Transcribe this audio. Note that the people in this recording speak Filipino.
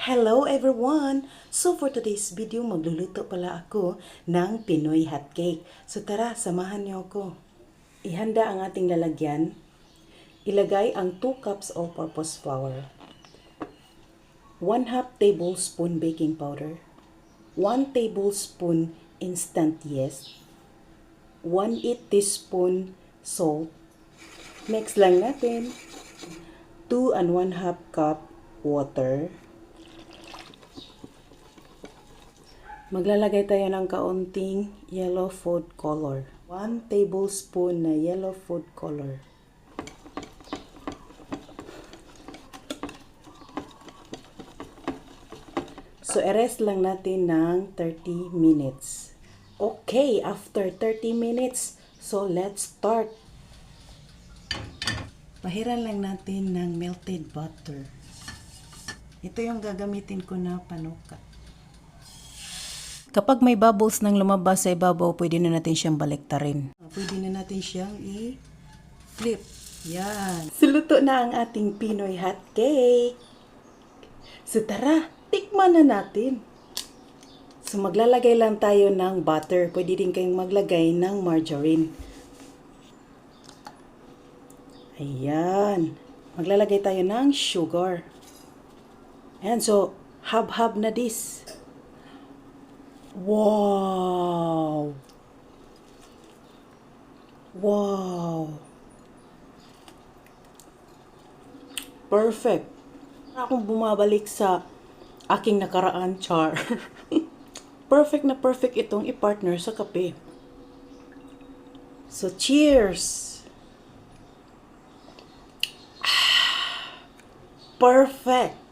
Hello everyone! So for today's video, magluluto pala ako ng Pinoy hot cake. So tara, samahan niyo ako. Ihanda ang ating lalagyan. Ilagay ang 2 cups all-purpose flour. 1 half tablespoon baking powder. 1 tablespoon instant yeast. 1 8 teaspoon salt. Mix lang natin. 2 and 1 half cup water. Maglalagay tayo ng kaunting yellow food color. 1 tablespoon na yellow food color. So, erest lang natin ng 30 minutes. Okay, after 30 minutes, so let's start. Pahiran lang natin ng melted butter. Ito yung gagamitin ko na panuka. Kapag may bubbles nang lumabas sa ibabaw, pwede na natin siyang baliktarin. Pwede na natin siyang i-flip. Yan. Suluto na ang ating Pinoy hot cake. So tara, tikman na natin. So maglalagay lang tayo ng butter. Pwede din kayong maglagay ng margarine. Ayan. Maglalagay tayo ng sugar. Ayan, so hab-hab na this. Wow! Wow! Perfect. Akong bumabalik sa aking nakaraan, char. perfect na perfect itong i-partner sa kape. So, cheers! Perfect!